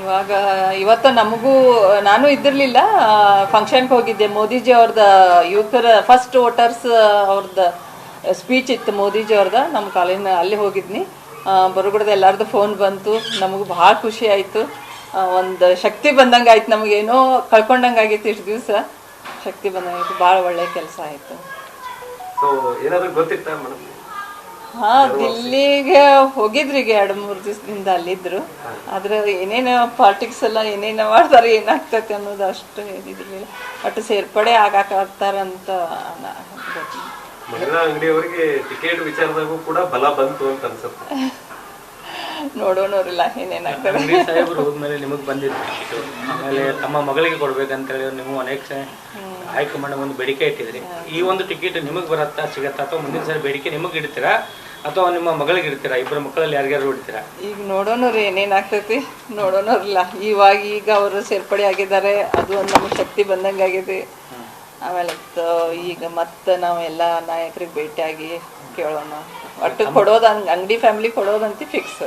ಇವಾಗ ಇವತ್ತು ನಮಗೂ, ನಾನು ಇದ್ದಿರಲಿಲ್ಲ. ಫಂಕ್ಷನ್ಗೆ ಹೋಗಿದ್ದೆ. ಮೋದಿಜಿ ಅವ್ರದ, ಯುವಕರ ಫಸ್ಟ್ ವೋಟರ್ಸ್ ಅವ್ರದ್ದು ಸ್ಪೀಚ್ ಇತ್ತು ಮೋದಿಜಿ ಅವ್ರದ. ನಮ್ಮ ಕಾಲೇಜಿನ ಅಲ್ಲಿ ಹೋಗಿದ್ನಿ. ಬರುಗುಡ್ದು ಎಲ್ಲರದ್ದು ಫೋನ್ ಬಂತು. ನಮಗೂ ಭಾಳ ಖುಷಿ ಆಯಿತು. ಒಂದು ಶಕ್ತಿ ಬಂದಂಗೆ ಆಯ್ತು. ನಮಗೇನೋ ಕಳ್ಕೊಂಡಂಗೆ ಆಗಿತ್ತು ಇಷ್ಟು ದಿವಸ. ಶಕ್ತಿ ಬಂದಂಗೆ ಭಾಳ ಒಳ್ಳೆಯ ಕೆಲಸ ಆಯಿತು. ಸೊ ಏನಾದರೂ ಗೊತ್ತಿತ್ತಾ ಮೇಡಮ್ ಹಾ ದಿಲ್ಲಿಗೆ ಹೋಗಿದ್ರಿ ಈಗ ಎರಡು ಮೂರು ದಿವಸದಿಂದ ಅಲ್ಲಿದ್ರು. ಆದ್ರೆ ಏನೇನು ಪಾಲಿಟಿಕ್ಸ್ ಎಲ್ಲ ಏನೇನು ಮಾಡ್ತಾರೆ ಏನಾಗ್ತೈತೆ ಅನ್ನೋದು ಅಷ್ಟು ಇದಿರ್ಲಿಲ್ಲ ಒಟ್ಟು ಸೇರ್ಪಡೆ ಗೊತ್ತು. ಮಹಿಳಾ ಅಂಗಡಿಯವರಿಗೆ ಟಿಕೆಟ್ ವಿಚಾರದಾಗೂ ಕೂಡ ಬಲ ಬಂತು ಅಂತ ಅನ್ಸುತ್ತೆ. ನೋಡೋಣವ್ರಿಲ್ಲ ಏನೇನಾಗ್ತಾರೆ ಸಾಹೇಬ್ರು ಸಾಹೇಬರು ಹೋದ್ಮೇಲೆ ನಿಮಗೆ ಬಂದಿತ್ತು ಆಮೇಲೆ ತಮ್ಮ ಮಗಳಿಗೆ ಕೊಡ್ಬೇಕಂತೇಳಿ ನೀವು ಅನೇಕ ಹೈಕಮಾಂಡ್ ಒಂದು ಬೇಡಿಕೆ ಇಟ್ಟಿದ್ರಿ. ಈ ಒಂದು ಟಿಕೆಟ್ ನಿಮಗೆ ಬರತ್ತಾ ಸಿಗತ್ತಾ ಅಥವಾ ಮುಂದಿನ ಸಾರಿ ಬೇಡಿಕೆ ನಿಮಗೆ ಇಡ್ತೀರಾ? ಅಥವಾ ನಿಮ್ಮ ಮಗಳಿಗೆ ಇಡ್ತೀರಾ? ಇಬ್ಬರು ಮಕ್ಕಳಲ್ಲಿ ಯಾರಿಗಾರು ಇಡ್ತೀರಾ? ಈಗ ನೋಡೋಣವ್ರಿ ಏನೇನಾಗ್ತೈತಿ ನೋಡೋಣವ್ರಿಲ್ಲ ಇವಾಗ ಈಗ ಅವರು ಸೇರ್ಪಡೆ ಆಗಿದ್ದಾರೆ. ಅದು ಒಂದು ನಮಗೆ ಶಕ್ತಿ ಬಂದಂಗೆ ಆಗಿದೆ. ಆಮೇಲೆ ತ- ಈಗ ಮತ್ತೆ ನಾವು ಎಲ್ಲ ನಾಯಕರಿಗೆ ಭೇಟಿಯಾಗಿ ಕೇಳೋಣ. ಒಟ್ಟು ಕೊಡೋದು ಅಂಗಡಿ ಫ್ಯಾಮಿಲಿ ಕೊಡೋದಂತ ಫಿಕ್ಸ್